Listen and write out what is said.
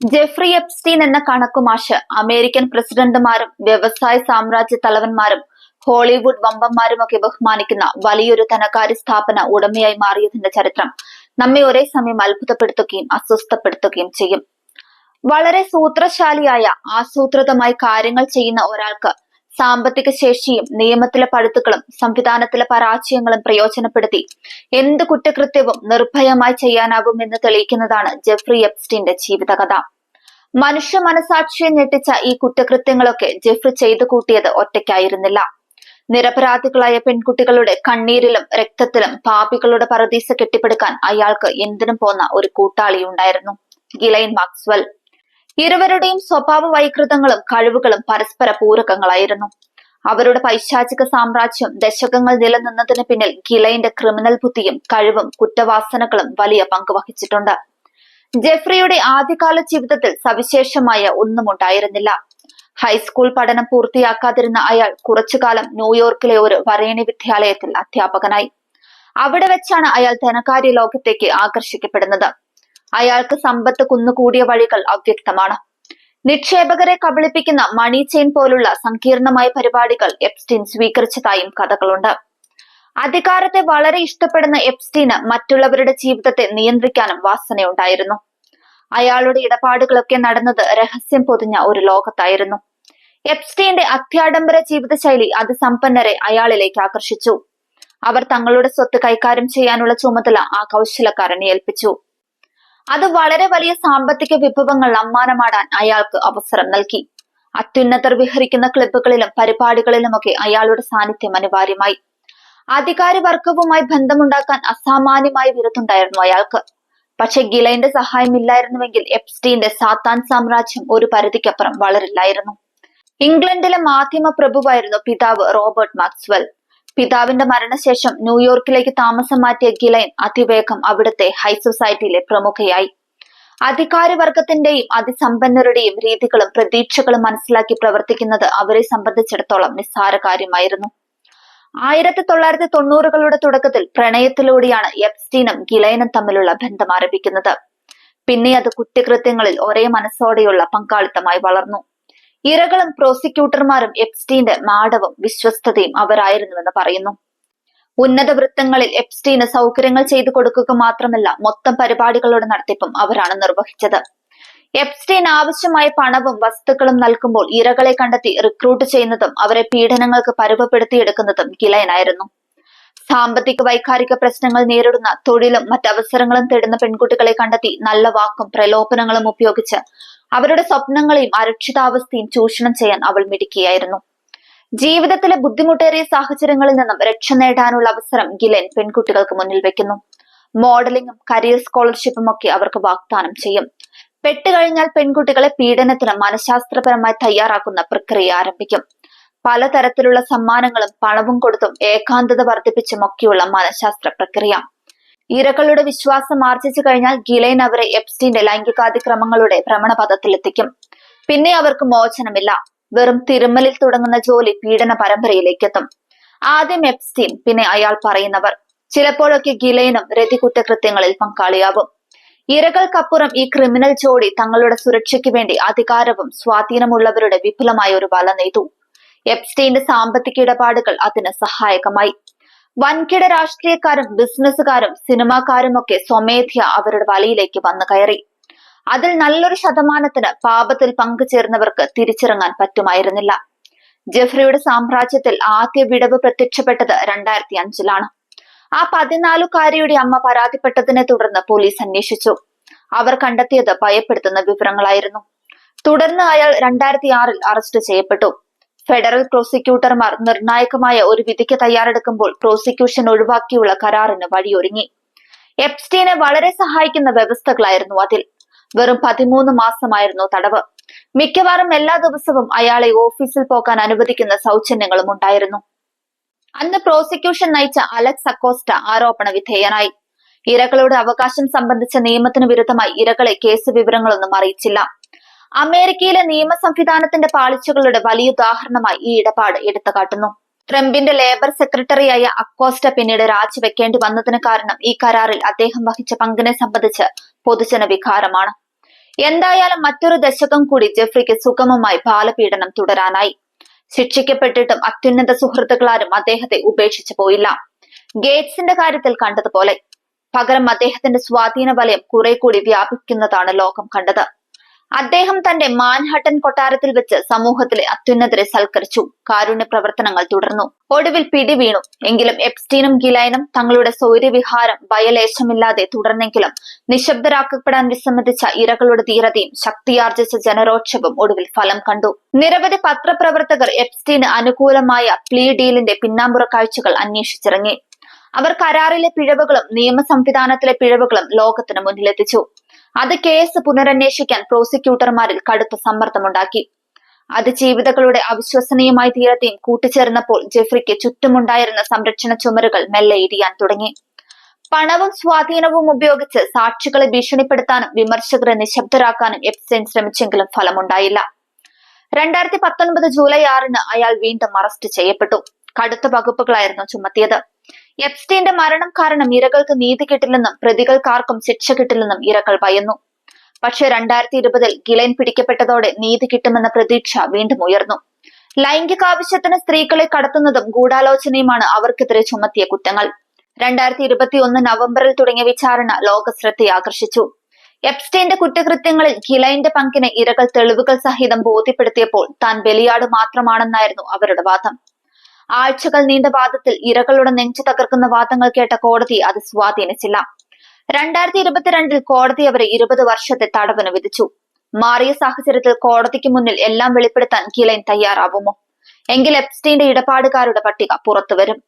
Jeffrey Epstein എന്ന കണക്കുമാഷ് American പ്രസിഡന്റുമാരും വ്യവസായ സാമ്രാജ്യ തലവന്മാരും Hollywood വമ്പന്മാരും ഒക്കെ ബഹുമാനിക്കുന്ന വലിയൊരു ധനകാര്യ സ്ഥാപന ഉടമയായി മാറിയതിന്റെ ചരിത്രം നമ്മെ ഒരേ സമയം അത്ഭുതപ്പെടുത്തുകയും അസ്വസ്ഥപ്പെടുത്തുകയും ചെയ്യും. വളരെ സൂത്രശാലിയായ ആസൂത്രിതമായി കാര്യങ്ങൾ ചെയ്യുന്ന ഒരാൾക്ക് സാമ്പത്തിക ശേഷിയും നിയമത്തിലെ പഴുത്തുക്കളും സംവിധാനത്തിലെ പരാജയങ്ങളും പ്രയോജനപ്പെടുത്തി. എന്ത് കുറ്റകൃത്യവും നിർഭയമായി ചെയ്യാനാവും എന്ന് തെളിയിക്കുന്നതാണ് ജെഫ്രി എപ്സ്റ്റീന്റെ ജീവിതകഥ. മനുഷ്യ മനസാക്ഷിയെ ഞെട്ടിച്ച ഈ കുറ്റകൃത്യങ്ങളൊക്കെ ജെഫ്രി ചെയ്തു കൂട്ടിയത് ഒറ്റയ്ക്കായിരുന്നില്ല. നിരപരാധികളായ പെൺകുട്ടികളുടെ കണ്ണീരിലും രക്തത്തിലും പാപികളുടെ പറദീസ കെട്ടിപ്പടുക്കാൻ അയാൾക്ക് എന്തിനും പോന്ന ഒരു കൂട്ടാളിയുണ്ടായിരുന്നു. ഗിലൈൻ മാക്സ്വൽ. ഇരുവരുടെയും സ്വഭാവ വൈകൃതങ്ങളും കഴിവുകളും പരസ്പര പൂരകങ്ങളായിരുന്നു. അവരുടെ പൈശാചിക സാമ്രാജ്യം ദശകങ്ങൾ നിലനിന്നതിന് പിന്നിൽ ഗിലൈന്റെ ക്രിമിനൽ ബുദ്ധിയും കഴിവും കുറ്റവാസനകളും വലിയ പങ്ക് വഹിച്ചിട്ടുണ്ട്. ജെഫ്രിയുടെ ആദ്യകാല ജീവിതത്തിൽ സവിശേഷമായ ഒന്നും ഉണ്ടായിരുന്നില്ല ഹൈസ്കൂൾ പഠനം പൂർത്തിയാക്കാതിരുന്ന അയാൾ കുറച്ചുകാലം ന്യൂയോർക്കിലെ ഒരു വരേണി വിദ്യാലയത്തിൽ അധ്യാപകനായി. അവിടെ വെച്ചാണ് അയാൾ ധനകാര്യ ലോകത്തേക്ക് ആകർഷിക്കപ്പെടുന്നത്. അയാൾക്ക് സമ്പത്ത് കുന്നുകൂടിയ വഴികൾ അവ്യക്തമാണ്. നിക്ഷേപകരെ കബളിപ്പിക്കുന്ന മണി ചെയിൻ പോലുള്ള സങ്കീർണമായ പരിപാടികൾ എപ്സ്റ്റീൻ സ്വീകരിച്ചതായും കഥകളുണ്ട്. അധികാരത്തെ വളരെ ഇഷ്ടപ്പെടുന്ന എപ്സ്റ്റീന് മറ്റുള്ളവരുടെ ജീവിതത്തെ നിയന്ത്രിക്കാനും വാസനയുണ്ടായിരുന്നു. അയാളുടെ ഇടപാടുകളൊക്കെ നടന്നത് രഹസ്യം പൊതിഞ്ഞ ഒരു ലോകത്തായിരുന്നു. എപ്സ്റ്റീന്റെ അത്യാഡംബര ജീവിതശൈലി അതിസമ്പന്നരെ അയാളിലേക്ക് ആകർഷിച്ചു. അവർ തങ്ങളുടെ സ്വത്ത് കൈകാര്യം ചെയ്യാനുള്ള ചുമതല ആ കൗശലക്കാരനെ ഏൽപ്പിച്ചു. അത് വളരെ വലിയ സാമ്പത്തിക വിഭവങ്ങൾ അമ്മാനമാടാൻ അയാൾക്ക് അവസരം നൽകി. അത്യുന്നതർ വിഹരിക്കുന്ന ക്ലബ്ബുകളിലും പരിപാടികളിലുമൊക്കെ അയാളുടെ സാന്നിധ്യം അനിവാര്യമായി. അധികാരവർഗവുമായി ബന്ധമുണ്ടാക്കാൻ അസാമാന്യമായ വിരുദ്ധുണ്ടായിരുന്നു അയാൾക്ക്. പക്ഷെ ഗിലൈന്റെ സഹായമില്ലായിരുന്നുവെങ്കിൽ എപ്സ്റ്റീന്റെ സാത്താൻ സാമ്രാജ്യം ഒരു പരിധിക്കപ്പുറം വളരില്ലായിരുന്നു. ഇംഗ്ലണ്ടിലെ മാധ്യമ പ്രഭുവായിരുന്നു പിതാവ് റോബർട്ട് മാക്സ്വൽ. പിതാവിന്റെ മരണശേഷം ന്യൂയോർക്കിലേക്ക് താമസം മാറ്റിയ ഗിലൈൻ അതിവേഗം അവിടുത്തെ ഹൈ സൊസൈറ്റിയിലെ പ്രമുഖയായി. അധികാരവർഗത്തിന്റെയും അതിസമ്പന്നരുടെയും രീതികളും പ്രതീക്ഷകളും മനസ്സിലാക്കി പ്രവർത്തിക്കുന്നത് അവരെ സംബന്ധിച്ചിടത്തോളം നിസ്സാര കാര്യമായിരുന്നു. ആയിരത്തി തൊള്ളായിരത്തി തൊണ്ണൂറുകളുടെ തുടക്കത്തിൽ പ്രണയത്തിലൂടെയാണ് എപ്സ്റ്റീനും ഗിലൈനും തമ്മിലുള്ള ബന്ധം ആരംഭിക്കുന്നത്. പിന്നെ അത് കുറ്റകൃത്യങ്ങളിൽ ഒരേ മനസ്സോടെയുള്ള പങ്കാളിത്തമായി വളർന്നു. ഇരകളും പ്രോസിക്യൂട്ടർമാരും എപ്സ്റ്റീന്റെ മാടവും വിശ്വസ്തതയും അവരായിരുന്നുവെന്ന് പറയുന്നു. ഉന്നത വൃത്തങ്ങളിൽ എപ്സ്റ്റീന് സൗകര്യങ്ങൾ ചെയ്തു കൊടുക്കുക മാത്രമല്ല മൊത്തം പരിപാടികളുടെ നടത്തിപ്പും അവരാണ് നിർവഹിച്ചത്. എപ്സ്റ്റീൻ ആവശ്യമായ പണവും വസ്തുക്കളും നൽകുമ്പോൾ ഇരകളെ കണ്ടെത്തി റിക്രൂട്ട് ചെയ്യുന്നതും അവരെ പീഡനങ്ങൾക്ക് പരുവപ്പെടുത്തിയെടുക്കുന്നതും കിലയനായിരുന്നു സാമ്പത്തിക വൈകാരിക പ്രശ്നങ്ങൾ നേരിടുന്ന തൊഴിലും മറ്റവസരങ്ങളും തേടുന്ന പെൺകുട്ടികളെ കണ്ടെത്തി നല്ല വാക്കും പ്രലോഭനങ്ങളും ഉപയോഗിച്ച് അവരുടെ സ്വപ്നങ്ങളെയും അരക്ഷിതാവസ്ഥയും ചൂഷണം ചെയ്യാൻ അവൾ മിടുക്കിയായിരുന്നു. ജീവിതത്തിലെ ബുദ്ധിമുട്ടേറിയ സാഹചര്യങ്ങളിൽ നിന്നും രക്ഷ നേടാനുള്ള അവസരം ഗിലൻ പെൺകുട്ടികൾക്ക് മുന്നിൽ വെക്കുന്നു. മോഡലിംഗും കരിയർ സ്കോളർഷിപ്പും ഒക്കെ അവർക്ക് വാഗ്ദാനം ചെയ്യും. പെട്ടുകഴിഞ്ഞാൽ പെൺകുട്ടികളെ പീഡനത്തിന് മനഃശാസ്ത്രപരമായി തയ്യാറാക്കുന്ന പ്രക്രിയ ആരംഭിക്കും. പലതരത്തിലുള്ള സമ്മാനങ്ങളും പണവും കൊടുത്തും ഏകാന്തത വർദ്ധിപ്പിച്ചും ഒക്കെയുള്ള മനഃശാസ്ത്ര പ്രക്രിയ. ഇരകളുടെ വിശ്വാസം ആർജിച്ചു കഴിഞ്ഞാൽ ഗിലൈൻ അവരെ എപ്സ്റ്റീന്റെ ലൈംഗികാതിക്രമങ്ങളുടെ ഭ്രമണപഥത്തിലെത്തിക്കും. പിന്നെ അവർക്ക് മോചനമില്ല. വെറും തിരുമ്മലിൽ തുടങ്ങുന്ന ജോലി പീഡന പരമ്പരയിലേക്കെത്തും. ആദ്യം എപ്സ്റ്റീൻ പിന്നെ അയാൾ പറയുന്നവർ. ചിലപ്പോഴൊക്കെ ഗിലൈനും രതി കുറ്റകൃത്യങ്ങളിൽ പങ്കാളിയാവും. ഇരകൾക്കപ്പുറം ഈ ക്രിമിനൽ ജോഡി തങ്ങളുടെ സുരക്ഷയ്ക്ക് വേണ്ടി അധികാരവും സ്വാധീനമുള്ളവരുടെ വിപുലമായ ഒരു വല നെയ്തു. എപ്സ്റ്റീന്റെ സാമ്പത്തിക ഇടപാടുകൾ അതിന് സഹായകമായി. വൻകിട രാഷ്ട്രീയക്കാരും ബിസിനസ്സുകാരും സിനിമാക്കാരും ഒക്കെ സ്വമേധ്യ അവരുടെ വലയിലേക്ക് വന്നു കയറി. അതിൽ നല്ലൊരു ശതമാനത്തിന് പാപത്തിൽ പങ്കുചേർന്നവർക്ക് തിരിച്ചിറങ്ങാൻ പറ്റുമായിരുന്നില്ല. ജെഫ്രിയുടെ സാമ്രാജ്യത്തിൽ ആദ്യ വിടവ് പ്രത്യക്ഷപ്പെട്ടത് രണ്ടായിരത്തി അഞ്ചിലാണ് ആ പതിനാലുകാരിയുടെ അമ്മ പരാതിപ്പെട്ടതിനെ തുടർന്ന് പോലീസ് അന്വേഷിച്ചു. അവർ കണ്ടെത്തിയത് ഭയപ്പെടുത്തുന്ന വിവരങ്ങളായിരുന്നു. തുടർന്ന് അയാൾ രണ്ടായിരത്തി ആറിൽ അറസ്റ്റ് ചെയ്യപ്പെട്ടു. ഫെഡറൽ പ്രോസിക്യൂട്ടർമാർ നിർണായകമായ ഒരു വിധിക്ക് തയ്യാറെടുക്കുമ്പോൾ പ്രോസിക്യൂഷൻ ഒഴിവാക്കിയുള്ള കരാറിന് വഴിയൊരുങ്ങി. എപ്സ്റ്റീനെ വളരെ സഹായിക്കുന്ന വ്യവസ്ഥകളായിരുന്നു അതിൽ. വെറും പതിമൂന്ന് മാസമായിരുന്നു തടവ്. മിക്കവാറും എല്ലാ ദിവസവും അയാളെ ഓഫീസിൽ പോകാൻ അനുവദിക്കുന്ന സൗജന്യങ്ങളും ഉണ്ടായിരുന്നു. അന്ന് പ്രോസിക്യൂഷൻ നയിച്ച അലക്സ് അക്കോസ്റ്റ ആരോപണ വിധേയനായി. ഇരകളുടെ അവകാശം സംബന്ധിച്ച നിയമത്തിന് വിരുദ്ധമായി ഇരകളെ കേസ് വിവരങ്ങളൊന്നും അറിയിച്ചില്ല. അമേരിക്കയിലെ നിയമ സംവിധാനത്തിന്റെ പാളിച്ചകളുടെ വലിയ ഉദാഹരണമായി ഈ ഇടപാട് എടുത്തു കാട്ടുന്നു ട്രംപിന്റെ ലേബർ സെക്രട്ടറിയായ അക്കോസ്റ്റ പിന്നീട് രാജിവെക്കേണ്ടി വന്നതിന് കാരണം ഈ കരാറിൽ അദ്ദേഹം വഹിച്ച പങ്കിനെ സംബന്ധിച്ച് പൊതുജന വികാരമാണ് എന്തായാലും മറ്റൊരു ദശകം കൂടി ജെഫ്രിക്ക് സുഗമമായി ബാലപീഡനം തുടരാനായി. ശിക്ഷിക്കപ്പെട്ടിട്ടും അത്യുന്നത സുഹൃത്തുക്കളാരും അദ്ദേഹത്തെ ഉപേക്ഷിച്ചു പോയില്ല. ഗേറ്റ്സിന്റെ കാര്യത്തിൽ കണ്ടതുപോലെ പകരം അദ്ദേഹത്തിന്റെ സ്വാധീന വലയം കുറെ കൂടി വ്യാപിക്കുന്നതാണ് ലോകം കണ്ടത്. അദ്ദേഹം തന്റെ മാൻഹട്ടൻ കൊട്ടാരത്തിൽ വെച്ച് സമൂഹത്തിലെ അത്യുന്നതരെ സൽക്കരിച്ചു. കാരുണ്യ പ്രവർത്തനങ്ങൾ തുടർന്നു. ഒടുവിൽ പിടിവീണു. എങ്കിലും എപ്സ്റ്റീനും ഗിലൈനും തങ്ങളുടെ സൗര്യവിഹാരം ഭയലേശമില്ലാതെ തുടർന്നെങ്കിലും നിശബ്ദരാക്കപ്പെടാൻ വിസമ്മതിച്ച ഇരകളുടെ ധീരതയും ശക്തിയാർജിച്ച ജനരോക്ഷവും ഒടുവിൽ ഫലം കണ്ടു. നിരവധി പത്രപ്രവർത്തകർ എപ്സ്റ്റീന് അനുകൂലമായ പ്ലീ ഡീലിന്റെ പിന്നാമ്പുറ കാഴ്ചകൾ അന്വേഷിച്ചിറങ്ങി. അവർ കരാറിലെ പിഴവുകളും നിയമ സംവിധാനത്തിലെ പിഴവുകളും ലോകത്തിന് മുന്നിലെത്തിച്ചു. അത് കേസ് പുനരന്വേഷിക്കാൻ പ്രോസിക്യൂട്ടർമാരിൽ കടുത്ത സമ്മർദ്ദമുണ്ടാക്കി. അതിജീവിതകളുടെ അവിശ്വസനീയമായ തീരത്തെയും കൂട്ടിച്ചേർന്നപ്പോൾ ജെഫ്രിക്ക് ചുറ്റുമുണ്ടായിരുന്ന സംരക്ഷണ ചുമരുകൾ മെല്ലെ ഇടിയാൻ തുടങ്ങി. പണവും സ്വാധീനവും ഉപയോഗിച്ച് സാക്ഷികളെ ഭീഷണിപ്പെടുത്താനും വിമർശകരെ നിശബ്ദരാക്കാനും എപ്സ്റ്റൈൻ ശ്രമിച്ചെങ്കിലും ഫലമുണ്ടായില്ല. രണ്ടായിരത്തി പത്തൊൻപത് ജൂലൈ ആറിന് അയാൾ വീണ്ടും അറസ്റ്റ് ചെയ്യപ്പെട്ടു. കടുത്ത വകുപ്പുകളായിരുന്നു ചുമത്തിയത്. എപ്സ്റ്റീന്റെ മരണം കാരണം ഇരകൾക്ക് നീതി കിട്ടില്ലെന്നും പ്രതികൾക്കാർക്കും ശിക്ഷ കിട്ടില്ലെന്നും ഇരകൾ ഭയന്നു. പക്ഷേ രണ്ടായിരത്തി ഇരുപതിൽ ഗിലൈൻ പിടിക്കപ്പെട്ടതോടെ നീതി കിട്ടുമെന്ന പ്രതീക്ഷ വീണ്ടും ഉയർന്നു. ലൈംഗികാവശ്യത്തിന് സ്ത്രീകളെ കടത്തുന്നതും ഗൂഢാലോചനയുമാണ് അവർക്കെതിരെ ചുമത്തിയ കുറ്റങ്ങൾ. രണ്ടായിരത്തി ഇരുപത്തി ഒന്ന് നവംബറിൽ തുടങ്ങിയ വിചാരണ ലോക ശ്രദ്ധയെ ആകർഷിച്ചു. എപ്സ്റ്റൈന്റെ കുറ്റകൃത്യങ്ങളിൽ ഗിലൈന്റെ പങ്കിനെ ഇരകൾ തെളിവുകൾ സഹിതം ബോധ്യപ്പെടുത്തിയപ്പോൾ താൻ ബലിയാട് മാത്രമാണെന്നായിരുന്നു അവരുടെ വാദം. ആഴ്ചകൾ നീണ്ട വാദത്തിൽ ഇരകളുടെ നെഞ്ചു തകർക്കുന്ന വാദങ്ങൾ കേട്ട കോടതി അത് സ്വാധീനിച്ചില്ല. രണ്ടായിരത്തി ഇരുപത്തിരണ്ടിൽ കോടതി അവരെ ഇരുപത് വർഷത്തെ തടവിന് വിധിച്ചു. മാറിയ സാഹചര്യത്തിൽ കോടതിക്ക് മുന്നിൽ എല്ലാം വെളിപ്പെടുത്താൻ ഗിലൈൻ തയ്യാറാവുമോ? എങ്കിൽ എപ്സ്റ്റീന്റെ ഇടപാടുകാരുടെ പട്ടിക പുറത്തുവരും